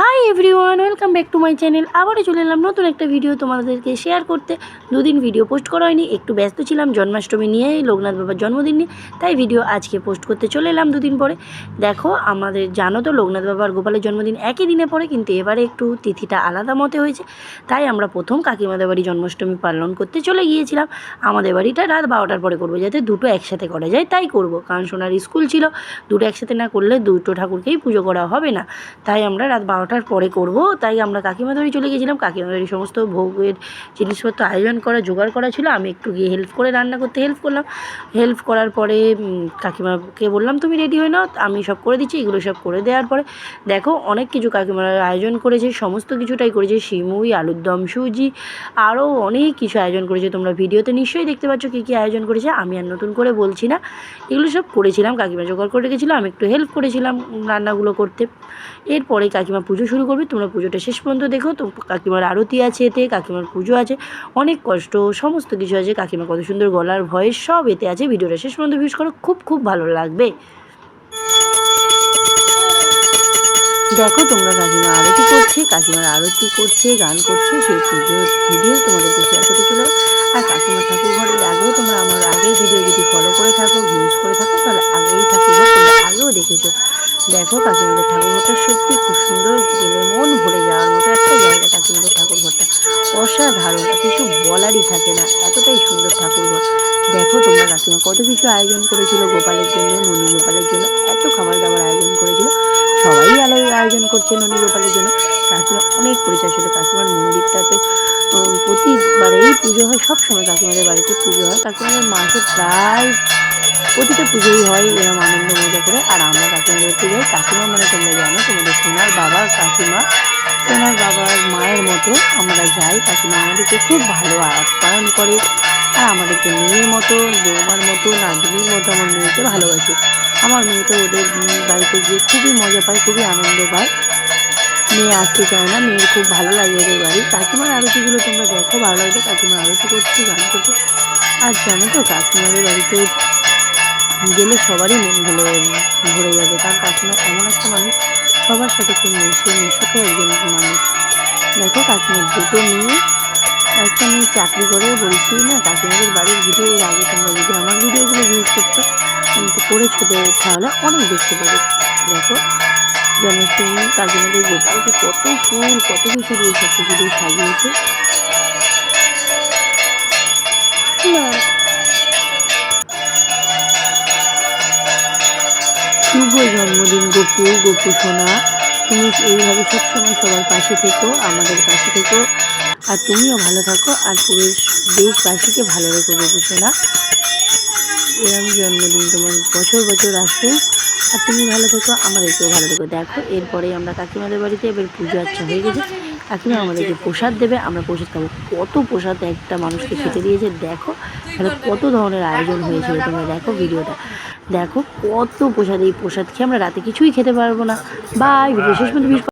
Hi everyone welcome back to my channel আবারও চলে এলাম নতুন একটা ভিডিও তোমাদেরকে শেয়ার করতে। দুদিন ভিডিও পোস্ট করা হয়নি, একটু ব্যস্ত ছিলাম, জন্মাষ্টমী নিয়ে, লোকনাথ বাবার জন্মদিন নিয়ে, তাই ভিডিও আজকে পোস্ট করতে চলে এলাম দুদিন পরে। দেখো, আমাদের জানো তো, লোকনাথ বাবার গোপালের জন্মদিন একই দিনে পড়ে, কিন্তু এবারে একটু তিথিটা আলাদা মতে হয়েছে। তাই আমরা প্রথম কাকিমাদের বাড়ি জন্মাষ্টমী পালন করতে চলে গিয়েছিলাম। আমাদের বাড়িটা রাত বারোটার পরে করব, যাতে দুটো একসাথে করা যায়, তাই করব। কারণ সোনার স্কুল ছিল, দুটো একসাথে না করলে দুটো ঠাকুরকেই পুজো করা হবে না। তাই আমরা রাত বারোটার পরে করব, তাই আমরা কাকিমা বাড়ি চলে গেছিলাম। কাকিমা বাড়ির সমস্ত ভোগের জিনিসপত্র আয়োজন করা, জোগাড় করা ছিল, আমি একটু গিয়ে হেল্প করে রান্না করতে হেল্প করলাম। হেল্প করার পরে কাকিমাকে বললাম, তুমি রেডি হয়ে নাও, আমি সব করে দিচ্ছি, এগুলো সব করে দেওয়ার পরে। দেখো, অনেক কিছু কাকিমার আয়োজন করেছে, সমস্ত কিছুটাই করেছে সিমুই আলুর দম, সুজি আরও অনেক কিছু আয়োজন করেছে। তোমরা ভিডিওতে নিশ্চয়ই দেখতে পাচ্ছ কী কী আয়োজন করেছে, আমি আর নতুন করে বলছি না। এগুলো সব করেছিলাম, কাকিমা জোগাড় করে রেখেছিলো, আমি একটু হেল্প করেছিলাম রান্নাগুলো করতে। এরপরে কাকিমা পুজো শুরু করবে, তোমরা পুজোটা শেষ পর্যন্ত দেখো। তো কাকিমার আরতি আছে এতে, কাকিমার পুজো আছে। অনেক কষ্ট, সমস্ত কিছু আছে। কাকিমা কত সুন্দর গলার ভয়েস সব এতে আছে। ভিডিওটা শেষ পর্যন্ত ভিউজ করো, খুব খুব ভালো লাগবে। দেখো তোমরা কাকিমা আরতি করছে, কাকিমার আরতি করছে, গান করছে, সেই পুজোর ভিডিও তোমাদেরকে শেয়ার করতে চলো। আর কাকিমার ঠাকুর ঘরের আগেও তোমরা আমার আগের ভিডিও যদি ফলো করে থাকো ভিউজ করে থাকো, তাহলে আগেই ঠাকুর ঘর তোমরা আগেও দেখেছ। দেখো কাকিমাদের ঠাকুর ঘরটা সত্যি খুব সুন্দর মন ভরে যাওয়ার মতো একটা জায়গা কাকিমাদের ঠাকুর ঘরটা অসাধারণ কিছু বলারই থাকে না, এতটাই সুন্দর ঠাকুর ঘর দেখো তোমরা কাকিমা কত কিছু আয়োজন করেছিল, গোপালের জন্য, ননী গোপালের জন্য, এত খাবার দাবার আয়োজন করেছিল। সবাই আলাদা আয়োজন করছে ননী গোপালের জন্য। কাকিমা অনেক পরিচয় ছিল, কাকিমার মন্দিরটা তো প্রতিবারেই পুজো হয় সব সময় কাকিমাদের বাড়িতে পুজো হয়। কাকিমাদের মাসে প্রায় প্রতিটা পুজোই হয় এরকম আনন্দ মজা করে। আর আমরা কাকিমাদের পুজোয়, কাকিমা মানে তোমরা জানো, তোমাদের সোনার বাবা, কাকিমা। সোনার বাবার মায়ের মতো আমরা যাই, কাকিমা আমাদেরকে খুব ভালো আপ্যায়ন করে। আর আমাদেরকে মেয়ের মতো, বৌমার মতো, নাতনির মতো আমার মেয়েকে ভালোবাসে। আমার মেয়ে তো ওদের বাড়িতে গিয়ে খুবই মজা পায়, খুবই আনন্দ পায়। মেয়ে আসতে চায় না, মেয়ের খুব ভালো লাগে ওদের বাড়ি। কাকিমার আরতিগুলো তোমরা দেখো, ভালো লাগবে কাকিমার আরতি করছি, গান করছে। আর জানো তো, কাকিমাদের বাড়িতে গেলে সবারই মন ভরে ভরে যাবে। কারণ কাকিমা এমন একটা মানুষ, সবার সাথে খুব মিশে মিশুকে একজন মানুষ। দেখো কাকিমার দুটো মেয়ে, একটা মেয়ে চাকরি করে, বলছি না, কাকিমাদের বাড়ির ভিডিও আগে তোমরা যদি আমার ভিডিওগুলো ইউজ করছ কিন্তু করেছ তাহলে অনেক দেখতে পাবে। দেখো জন্মাষ্টমী কাকিমাদের গোপালকে কত ফুল, কত কিছু দিয়ে সব কিছু দিয়ে সাজিয়েছে। জন্মদিন গপু গপু সোনা তুমি এইভাবে সবসময় সবার পাশে থেকো, আমাদের পাশে থেকো। আর তুমিও ভালো থাকো, আর পুরো দেশবাসীকে ভালো রেখো গপু সোনা এরম জন্মদিন তোমার বছর বছর আসুক। আর তুমি ভালো থেকো, আমাদেরকেও ভালো থেকো। দেখো এরপরে আমরা কাকিমাদের বাড়িতে এবার পুজো আচ্ছা হয়ে গেছে। কাকিমা আমাদেরকে প্রসাদ দেবে, আমরা প্রসাদ খাব। কত প্রসাদ একটা মানুষকে খেতে দিয়েছে, দেখো। তাহলে কত ধরনের আয়োজন হয়েছিল তোমরা দেখো ভিডিওটা। দেখো কত প্রসাদ এই প্রসাদ খেয়ে আমরা রাতে কিছুই খেতে পারব না। বাই বিশেষ